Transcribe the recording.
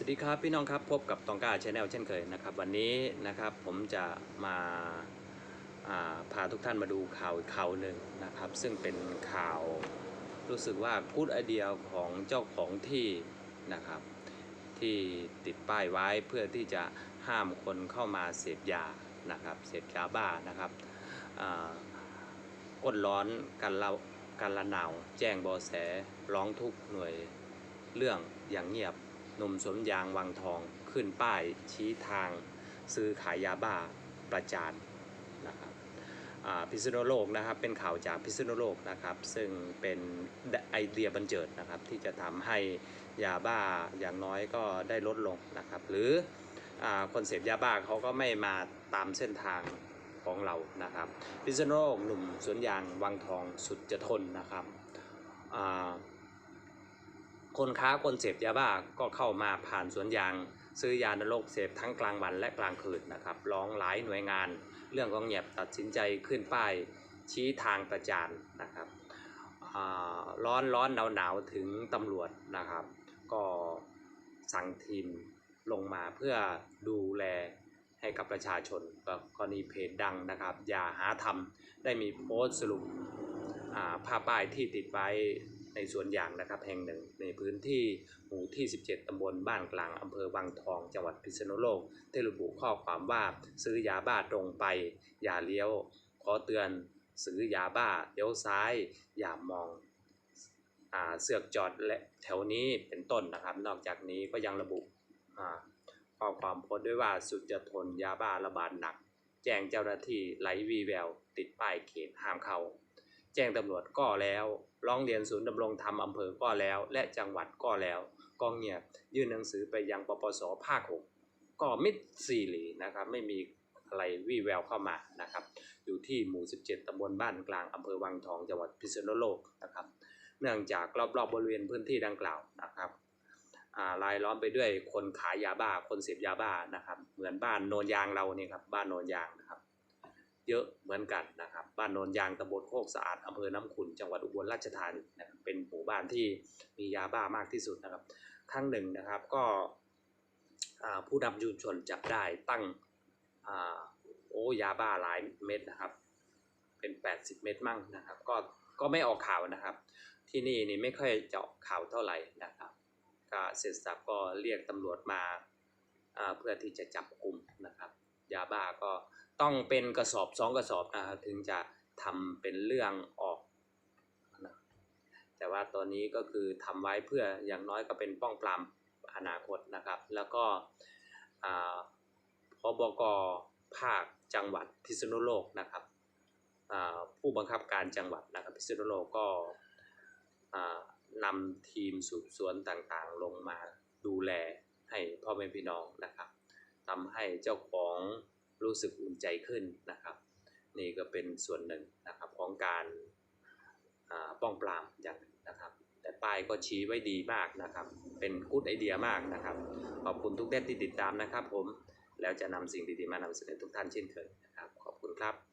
สวัสดีครับพี่น้องครับพบกับตองกาชาแนลเช่นเคยนะครับ วันนี้นะครับผมจะมาาพาทุกท่านมาดูข่าวอีกข่าวหนึ่งนะครับ ซึ่งเป็นข่าวรู้สึกว่ากูดไอเดียของเจ้าของที่นะครับ ที่ติดป้ายไว้เพื่อที่จะห้ามคนเข้ามาเสพยานะครับเสพยาบ้านะครับอ่าก้นร้อนกันเรากันละหนาวแจ้งเบอแสร้องทุกหน่วยเรื่องอย่างเงียบ หนุ่มสวนยางวังทองขึ้นป้ายชี้ทางซื้อขายยาบ้าประจานนะครับพิษณุโลกนะครับเป็นข่าวจากพิษณุโลกนะครับ ซึ่งเป็นไอเดียบันเจิดนะครับที่จะทำให้ยาบ้าอย่างน้อยก็ได้ลดลงนะครับ หรืออคนเสพยาบ้าเขาก็ไม่มาตามเส้นทางของเรานะครับ พิษณุโลกหนุ่มสวนยางวังทองสุดจะทนนะครับ คนค้าคนเสพยาบ้าก็เข้ามาผ่านสวนยาง ซื้อยานรกเสพทั้งกลางวันและกลางคืนนะครับร้องหลายหน่วยงาน เรื่องของเงียบตัดสินใจขึ้นป้ายชี้ทางประจานนะครับร้อนร้อนหนาวหนาวถึงตำรวจนะครับ ก็สั่งทีมลงมาเพื่อดูแลให้กับประชาชนกรณีเพจดังนะครับ อย่าหาทำได้มีโพสต์สรุปอ่าภาพป้ายที่ติดไว้ ในสวนยางนะครับแห่งหนึ่งในพื้นที่หมู่ที่ 17 ตำบลบ้านกลางอำเภอวังทอง จังหวัดพิษณุโลกที่ระบุข้อความว่าซื้อยาบ้าตรงไป อย่าเลี้ยว ขอเตือนซื้อยาบ้าเลี้ยวซ้าย อย่ามองอเสือกจอดและแถวนี้เป็นต้นนะครับ นอกจากนี้ก็ยังระบุข้อความโพสต์ด้วยว่าสุดจะทนยาบ้าระบาดหนัก แจ้งเจ้าหน้าที่ไหลวีแวว ติดป้ายเขตห้ามเข้า จ้งตำรวจก็แล้วร้องเรียนศูนย์ดำรงธรรมอำเภอก็แล้ว และจังหวัดก็แล้วก็เงียบยื่นหนังสือไปยังปปสภาคหกก็มิดซีหลีนะครับไม่มีอะไรวี่แววเข้ามานะครับ อยู่ที่หมู่ 17ตำบลบ้านกลางอำเภอวังทองจังหวัดพิษณุโลกนะครับ เนื่องจากรอบๆบบริเวณพื้นที่ดังกล่าวนะครับอ่ารายล้อมไปด้วยคนขายยาบ้าคนเสพยาบ้านะครับ เหมือนบ้านโนนยางเราเนี่ครับบ้านโนนยางนะครับ เยอะเหมือนกันนะครับ บ้านโนนยางตำบลโคกสะอาดอำเภอน้ำขุนจังหวัดอุบลราชธานีนะครับเป็นหมู่บ้านที่มียาบ้ามากที่สุดนะครับครั้งหนึ่งนะครับก็ผู้นำชุมชนจับได้ตั้งอโอ้ยาบ้าหลายเม็ดนะครับ เป็น 80 เม็ดมั่งนะครับ ก็ก็ไม่ออกข่าวนะครับ ที่นี่นี่ไม่ค่อยเจาะข่าวเท่าไหร่นะครับก็เสร็จสับก็เรียกตำรวจมาอ่าเพื่อที่จะจับกลุ่มนะครับ ยาบ้าก็ ต้องเป็นกระสอบสองกระสอบนะครับถึงจะทำเป็นเรื่องออกนะแต่ว่าตอนนี้ก็คือทำไว้เพื่ออย่างน้อยก็เป็นป้องปรามอนาคตนะครับ แล้วก็อ่าพบกภาคจังหวัดพิษณุโลกนะครับอ่าผู้บังคับการจังหวัดนะครับพิษณุโลกก็อ่านำทีมสืบสวนต่างๆ ลงมาดูแลให้พ่อแม่พี่น้องนะครับทำให้เจ้าของ รู้สึกอุ่นใจขึ้นนะครับ นี่ก็เป็นส่วนหนึ่งนะครับของการอ่าป้องปรามอย่างหนึ่งนะครับ แต่ป้ายก็ชี้ไว้ดีมากนะครับ เป็นกู๊ดไอเดียมากนะครับ ขอบคุณทุกท่านที่ติดตามนะครับ ผมแล้วจะนำสิ่งดีๆมานำเสนอทุกท่านเช่นเคยนะครับ ขอบคุณครับ